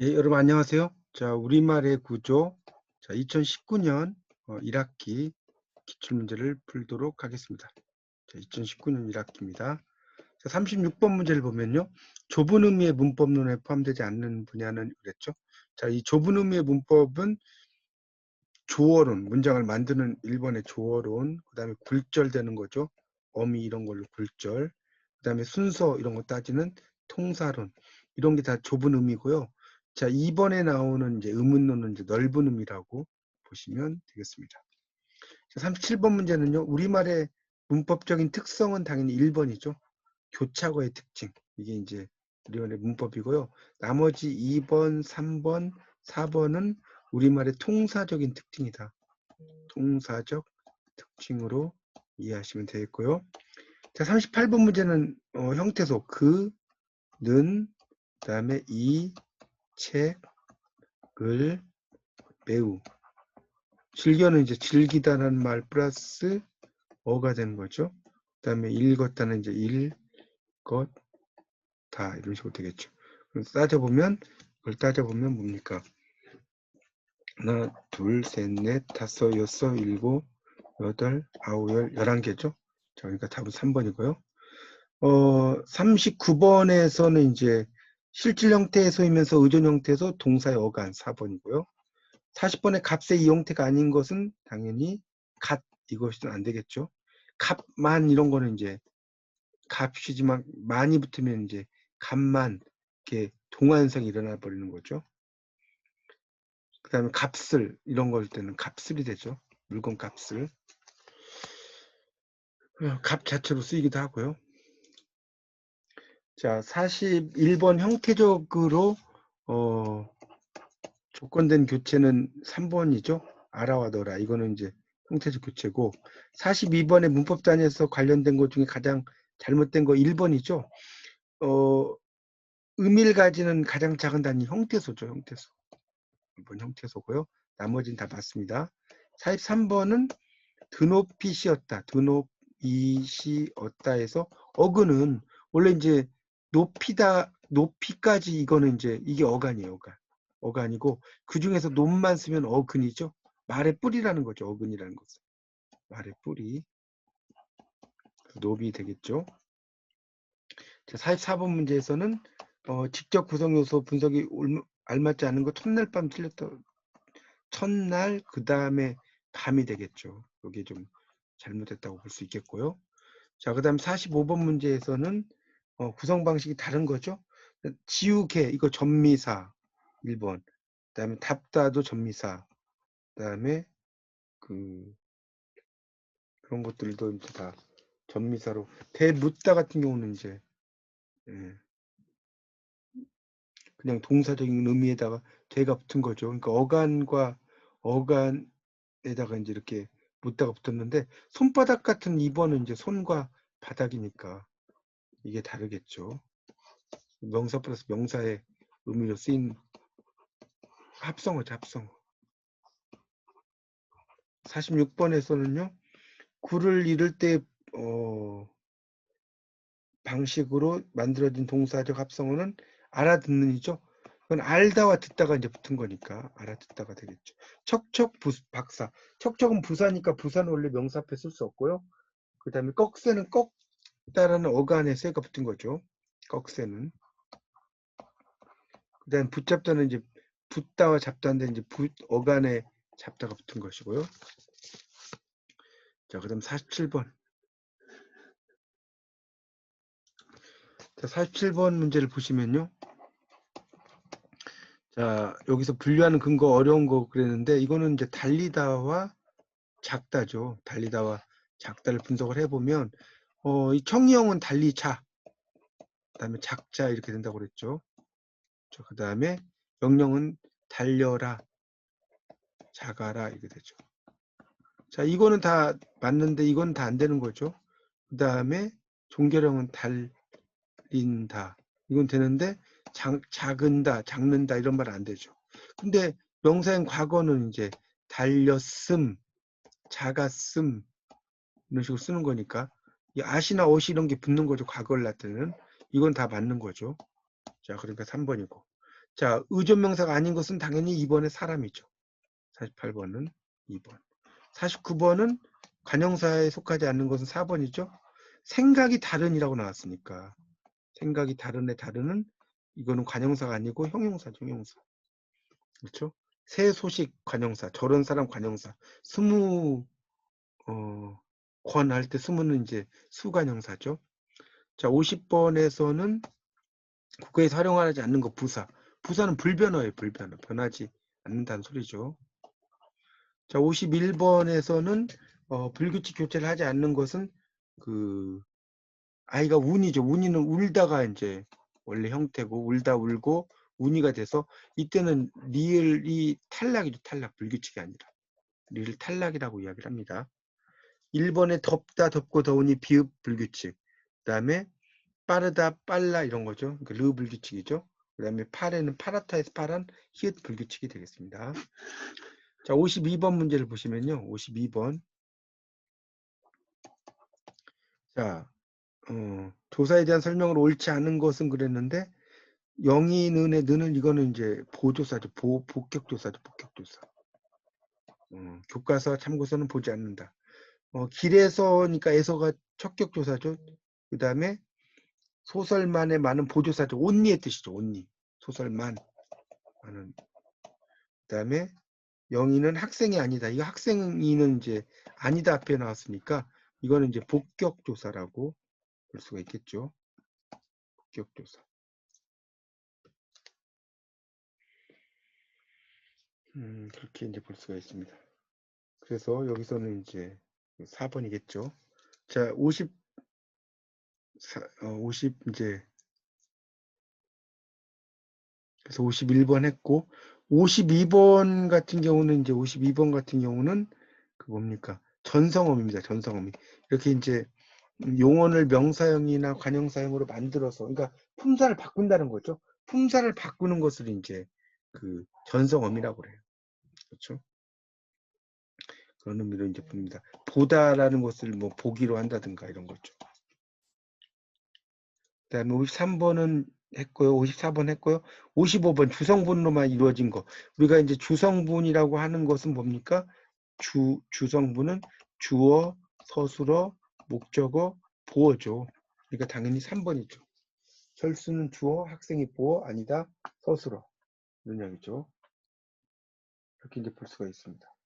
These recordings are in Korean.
예, 여러분 안녕하세요. 자, 우리말의 구조. 자, 2019년 어, 1학기 기출문제를 풀도록 하겠습니다. 자, 2019년 1학기입니다. 자, 36번 문제를 보면요. 좁은 의미의 문법론에 포함되지 않는 분야는 그랬죠. 자, 이 좁은 의미의 문법은 조어론, 문장을 만드는 1번의 조어론, 그 다음에 굴절되는 거죠. 어미 이런 걸로 굴절, 그 다음에 순서 이런 거 따지는 통사론, 이런 게 다 좁은 의미고요. 자, 2번에 나오는 이제 의문론은 이제 넓은 의미라고 보시면 되겠습니다. 자, 37번 문제는요. 우리말의 문법적인 특성은 당연히 1번이죠. 교차어의 특징. 이게 이제 우리말의 문법이고요. 나머지 2번, 3번, 4번은 우리말의 통사적인 특징이다. 통사적 특징으로 이해하시면 되겠고요. 자, 38번 문제는 어, 형태소 그, 는, 그 다음에 이, 책을 매우 즐겨는 이제 즐기다라는 말 플러스 어가 되는 거죠. 그 다음에 읽었다는 이제 읽었다 이런 식으로 되겠죠. 그럼 따져보면 그걸 따져보면 뭡니까? 하나, 둘, 셋, 넷, 다섯, 여섯, 일곱, 여덟, 아홉, 열, 열한 개죠. 자, 그러니까 답은 3번이고요. 어, 39번에서는 이제 실질 형태에서이면서 의존 형태에서 동사의 어간 4번이고요. 40번의 값의 이 형태가 아닌 것은 당연히 갓 이것은 안 되겠죠. 값만 이런 거는 이제 값이지만 많이 붙으면 이제 값만 이렇게 동환성이 일어나 버리는 거죠. 그 다음에 값을 이런 걸 때는 값을이 되죠. 물건 값을 어, 값 자체로 쓰이기도 하고요. 자, 41번 형태적으로 어, 조건된 교체는 3번이죠. 알아와 너라. 이거는 이제 형태적 교체고 42번의 문법 단위에서 관련된 것 중에 가장 잘못된 거 1번이죠. 어, 의미를 가지는 가장 작은 단위 형태소죠. 형태소. 이번 형태소고요. 나머지는 다 맞습니다. 43번은 드높이 씌었다. 드높이 씌었다에서 어근은 원래 이제 높이다 높이까지 이거는 이제 이게 어간이에요 어간. 어간이고 그 중에서 높만 쓰면 어근이죠? 말의 뿌리라는 거죠 어근이라는 것은 말의 뿌리. 높이 되겠죠? 자 44번 문제에서는 어, 직접 구성 요소 분석이 알맞지 않은 거 첫날 밤 틀렸다. 첫날 그 다음에 밤이 되겠죠. 여기 좀 잘못했다고 볼 수 있겠고요. 자그 다음 45번 문제에서는 어, 구성 방식이 다른 거죠. 지우개 이거 전미사 1번. 그다음에 답다도 전미사. 그다음에 그 그런 것들도 이제 다 전미사로 대묻다 같은 경우는 이제 예. 그냥 동사적인 의미에다가 대가 붙은 거죠. 그러니까 어간과 어간에다가 이제 이렇게 묻다가 붙었는데 손바닥 같은 2번은 이제 손과 바닥이니까 이게 다르겠죠. 명사 플러스 명사의 의미로 쓰인 합성어죠, 합성어. 46번에서는요, 구를 이룰 때, 어, 방식으로 만들어진 동사적 합성어는 알아듣는이죠. 그건 알다와 듣다가 이제 붙은 거니까 알아듣다가 되겠죠. 척척 부, 박사. 척척은 부사니까 부사는 원래 명사 앞에 쓸 수 없고요. 그 다음에 꺽쇠는 꺽 따라는 어간에 쇠가 붙은 거죠. 꺽쇠는. 그 다음 붙잡다는 이제 붙다와 잡다인데 이제 붙, 어간에 잡다가 붙은 것이고요. 자, 그 다음 47번. 자, 47번 문제를 보시면요. 자, 여기서 분류하는 근거 어려운 거 그랬는데 이거는 이제 달리다와 작다죠. 달리다와 작다를 분석을 해보면 어, 이 청이형은 달리 자, 그 다음에 작자 이렇게 된다고 그랬죠. 그 다음에 명령은 달려라, 작아라 이렇게 되죠. 자, 이거는 다 맞는데 이건 다 안 되는 거죠. 그 다음에 종결형은 달린다. 이건 되는데 작, 작은다, 작는다 이런 말 안 되죠. 근데 명사형 과거는 이제 달렸음, 작았음 이런 식으로 쓰는 거니까 이 아시나 옷이 이런 게 붙는 거죠. 과거를 나타내는. 이건 다 맞는 거죠. 자, 그러니까 3번이고. 자, 의존명사가 아닌 것은 당연히 2번의 사람이죠. 48번은 2번. 49번은 관형사에 속하지 않는 것은 4번이죠. 생각이 다른이라고 나왔으니까 생각이 다른의 다른은 이거는 관형사가 아니고 형용사죠. 형용사. 그렇죠? 새 소식 관형사, 저런 사람 관형사, 스무 어, 권 할 때 스무는 이제 수관 형사죠. 자, 50번에서는 국어에서 활용하지 않는 거 부사. 부사는 불변어예요, 불변어. 변하지 않는다는 소리죠. 자, 51번에서는 어, 불규칙 교체를 하지 않는 것은 그 아이가 운이죠. 운이는 울다가 이제 원래 형태고 울다 울고 운이가 돼서 이때는 리을이 탈락이죠. 탈락. 불규칙이 아니라. 리을 탈락이라고 이야기를 합니다. 1번에 덥다 덥고 더우니 비읍 불규칙. 그 다음에 빠르다 빨라 이런 거죠. 그러니까 르 불규칙이죠. 그 다음에 파래는 파라타에서 파란 히읗 불규칙이 되겠습니다. 자 52번 문제를 보시면요. 52번 자 어, 조사에 대한 설명으로 옳지 않은 것은 그랬는데 영이 는의 는은 이거는 이제 보조사죠. 보, 복격조사죠. 복격조사. 어, 교과서 참고서는 보지 않는다. 어, 길에서니까 에서가 척격 조사죠. 그 다음에 소설만의 많은 보조사죠. 온니의 뜻이죠. 온니. 소설만. 많은. 그 다음에 영희는 학생이 아니다. 이거 학생이는 이제 아니다 앞에 나왔으니까 이거는 이제 복격조사라고 볼 수가 있겠죠. 복격조사. 음, 그렇게 이제 볼 수가 있습니다. 그래서 여기서는 이제 4번이겠죠. 자, 50, 어, 50 이제 그래서 51번 했고 52번 같은 경우는 이제 52번 같은 경우는 그 뭡니까? 전성어입니다. 전성어미. 이렇게 이제 용언을 명사형이나 관형사형으로 만들어서 그러니까 품사를 바꾼다는 거죠. 품사를 바꾸는 것을 이제 그 전성어미라고 그래요. 그렇죠? 그런 의미로 이제 봅니다. 보다라는 것을 뭐 보기로 한다든가 이런 거죠. 그 다음에 53번은 했고요. 54번 했고요. 55번 주성분으로만 이루어진 거. 우리가 이제 주성분이라고 하는 것은 뭡니까? 주 주성분은 주어, 서술어, 목적어, 보어죠. 그러니까 당연히 3번이죠. 철수는 주어, 학생이 보어, 아니다, 서술어. 이런 이야기죠. 이렇게 이제 볼 수가 있습니다.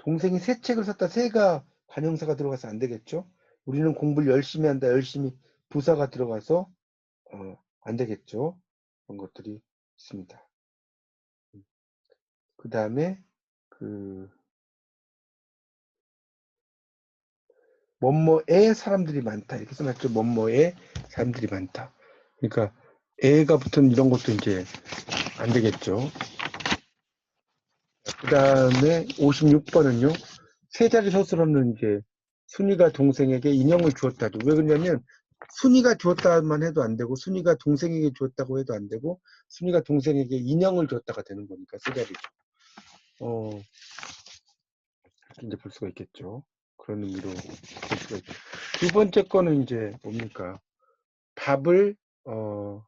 동생이 새 책을 샀다. 새가 관형사가 들어가서 안 되겠죠. 우리는 공부를 열심히 한다. 열심히 부사가 들어가서 어, 안 되겠죠. 그런 것들이 있습니다. 그 다음에 그 뭐뭐에 사람들이 많다 이렇게 써놨죠. 뭐뭐에 사람들이 많다. 그러니까 애가 붙은 이런 것도 이제 안 되겠죠. 그 다음에 56번은요. 세 자리 서술어는 이제 순이가 동생에게 인형을 주었다죠. 왜 그러냐면 순이가 주었다만 해도 안 되고 순이가 동생에게 주었다고 해도 안 되고 순이가 동생에게 인형을 줬다가 되는 거니까 세 자리죠. 어, 이제 볼 수가 있겠죠. 그런 의미로 볼 수가 있죠. 두 번째 거는 이제 뭡니까? 밥을 어,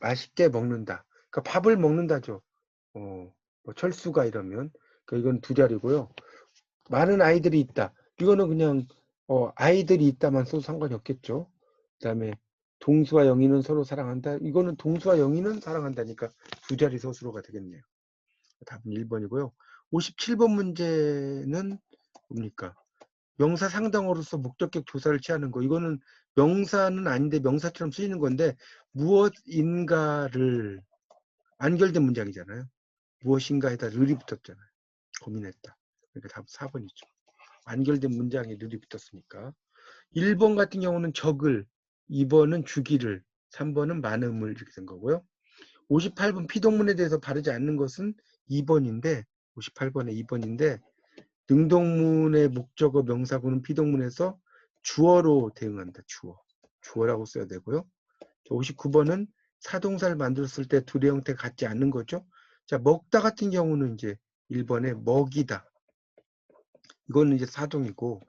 맛있게 먹는다. 그러니까 밥을 먹는다죠. 어, 뭐 철수가 이러면 그러니까 이건 두 자리고요. 많은 아이들이 있다. 이거는 그냥 어, 아이들이 있다만 써도 상관이 없겠죠. 그 다음에 동수와 영희는 서로 사랑한다. 이거는 동수와 영희는 사랑한다니까 두 자리 서술어가 되겠네요. 답은 1번이고요. 57번 문제는 뭡니까? 명사 상당어로서 목적격 조사를 취하는 거. 이거는 명사는 아닌데 명사처럼 쓰이는 건데 무엇인가를 안결된 문장이잖아요. 무엇인가에다 르이 붙었잖아요. 고민했다. 그러니까 답 4번이죠. 완결된 문장에 르이 붙었으니까. 1번 같은 경우는 적을, 2번은 주기를, 3번은 많음을 이렇게 된 거고요. 58번 피동문에 대해서 바르지 않는 것은 2번인데 58번에 2번인데 능동문의 목적어 명사구는 피동문에서 주어로 대응한다. 주어. 주어라고 써야 되고요. 59번은 사동사를 만들었을 때 둘의 형태가 같지 않는 거죠. 자, 먹다 같은 경우는 이제 1번에 먹이다. 이거는 이제 사동이고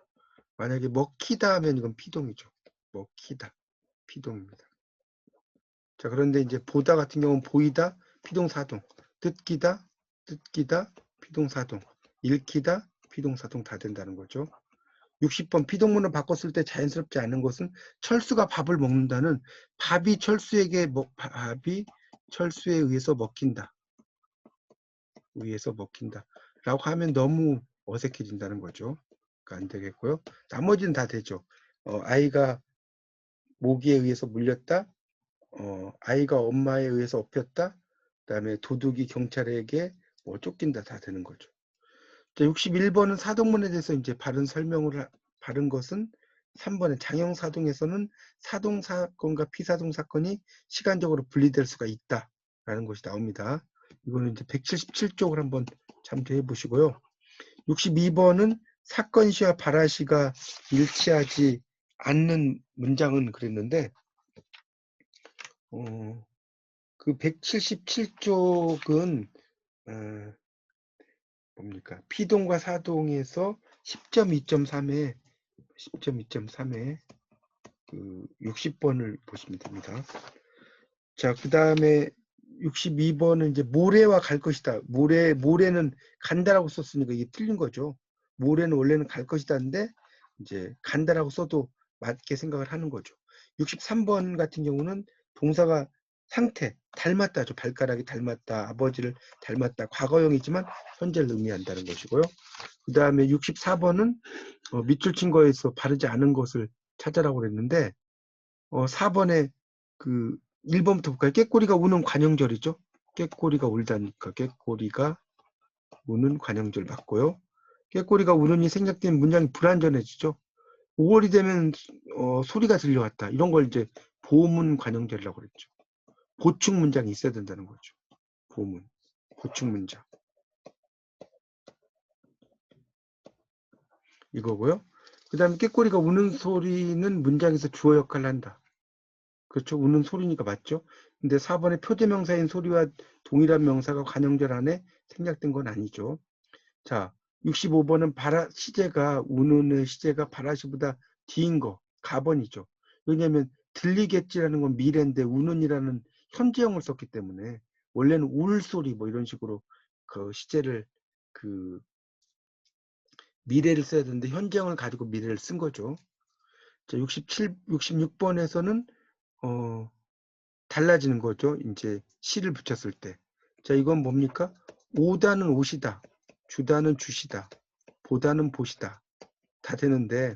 만약에 먹히다 하면 이건 피동이죠. 먹히다. 피동입니다. 자, 그런데 이제 보다 같은 경우는 보이다, 피동사동, 뜯기다, 뜯기다, 피동사동, 읽히다, 피동사동 다 된다는 거죠. 60번 피동문을 바꿨을 때 자연스럽지 않은 것은 철수가 밥을 먹는다는 밥이 철수에게 먹, 밥이 철수에 의해서 먹힌다. 의해서 먹힌다. 라고 하면 너무 어색해진다는 거죠. 그러니까 안 되겠고요. 나머지는 다 되죠. 어, 아이가 모기에 의해서 물렸다. 어, 아이가 엄마에 의해서 업혔다. 그 다음에 도둑이 경찰에게 뭐 쫓긴다 다 되는 거죠. 자, 61번은 사동문에 대해서 이제 바른 설명을 하, 바른 것은 3번에 장형사동에서는 사동 사건과 피사동 사건이 시간적으로 분리될 수가 있다라는 것이 나옵니다. 이거는 이제 177쪽을 한번 참조해 보시고요. 62번은 사건 시와 발화 시가 일치하지 않는 문장은 그랬는데 어, 그 177쪽은 어, 뭡니까? 피동과 사동에서 10.2.3에 10.2.3에 그 60번을 보시면 됩니다. 자, 그 다음에 62번은 이제 모래와 갈 것이다. 모래, 모래는 간다라고 썼으니까 이게 틀린 거죠. 모래는 원래는 갈 것이다인데 이제 간다라고 써도 맞게 생각을 하는 거죠. 63번 같은 경우는 동사가 상태, 닮았다죠. 발가락이 닮았다, 아버지를 닮았다. 과거형이지만 현재를 의미한다는 것이고요. 그 다음에 64번은 어, 밑줄 친 거에서 바르지 않은 것을 찾아라고 그랬는데 어, 4번에 그 1번부터 볼까요? 깨꼬리가 우는 관형절이죠. 깨꼬리가 울다니까 깨꼬리가 우는 관형절 맞고요. 깨꼬리가 우는이 생략된 문장이 불완전해지죠. 5월이 되면 어, 소리가 들려왔다. 이런 걸 이제 보문 관형절이라고 그랬죠. 보충 문장이 있어야 된다는 거죠. 보문, 보충 문장. 이거고요. 그 다음에 깨꼬리가 우는 소리는 문장에서 주어 역할을 한다. 그렇죠. 우는 소리니까 맞죠. 근데 4번에 표제명사인 소리와 동일한 명사가 관형절 안에 생략된 건 아니죠. 자, 65번은 바라, 시제가 우는의 시제가 바라시보다 뒤인 거, 가번이죠. 왜냐하면 들리겠지라는 건 미래인데 우는이라는 현재형을 썼기 때문에 원래는 울 소리 뭐 이런 식으로 그 시제를 그 미래를 써야 되는데 현재형을 가지고 미래를 쓴 거죠. 자, 67, 66번에서는 어, 달라지는 거죠. 이제 시를 붙였을 때. 자, 이건 뭡니까? 오다는 옷이다. 주다는 주시다. 보다는 보시다. 다 되는데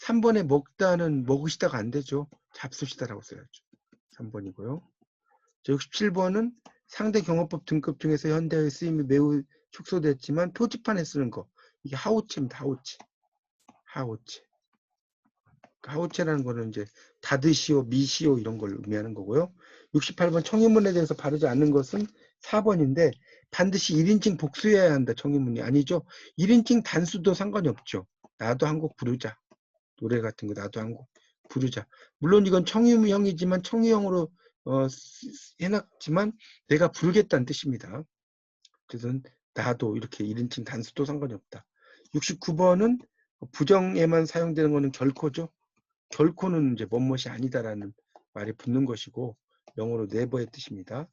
3번에 먹다는 먹으시다가 안 되죠. 잡수시다라고 써야죠. 3번이고요. 67번은 상대 경어법 등급 중에서 현대의 쓰임이 매우 축소됐지만 표지판에 쓰는 거 이게 하우체입니다. 하우체. 하우체. 하우체라는 거는 이제 다드시오, 미시오 이런 걸 의미하는 거고요. 68번 청인문에 대해서 바르지 않는 것은 4번인데 반드시 1인칭 복수해야 한다. 청인문이 아니죠. 1인칭 단수도 상관이 없죠. 나도 한 곡 부르자. 노래 같은 거 나도 한 곡 부르자. 물론 이건 청유형이지만 청유형으로 어, 해놨지만 내가 부르겠다는 뜻입니다. 그래서 나도 이렇게 1인칭 단수도 상관이 없다. 69번은 부정에만 사용되는 것은 결코죠. 결코는 이제 뭔것이 아니다라는 말이 붙는 것이고 영어로 never의 뜻입니다.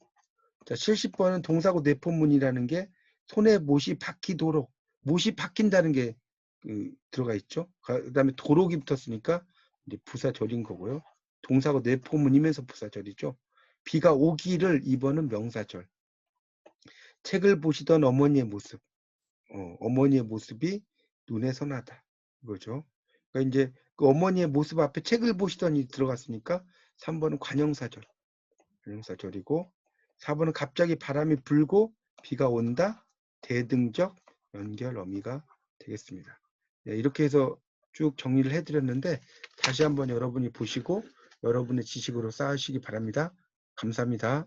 자, 70번은 동사고 내포문이라는 게 손에 못이 박히도록 못이 박힌다는 게 그, 들어가 있죠. 그 다음에 도록이 붙었으니까 이제 부사절인 거고요. 동사고 내포문이면서 부사절이죠. 비가 오기를 2번은 명사절. 책을 보시던 어머니의 모습. 어, 어머니의 모습이 눈에 선하다. 이거죠. 그러니까 이제 그 어머니의 모습 앞에 책을 보시더니 들어갔으니까 3번은 관형사절. 관형사절이고 4번은 갑자기 바람이 불고 비가 온다. 대등적 연결 어미가 되겠습니다. 네, 이렇게 해서 쭉 정리를 해드렸는데 다시 한번 여러분이 보시고 여러분의 지식으로 쌓으시기 바랍니다. 감사합니다.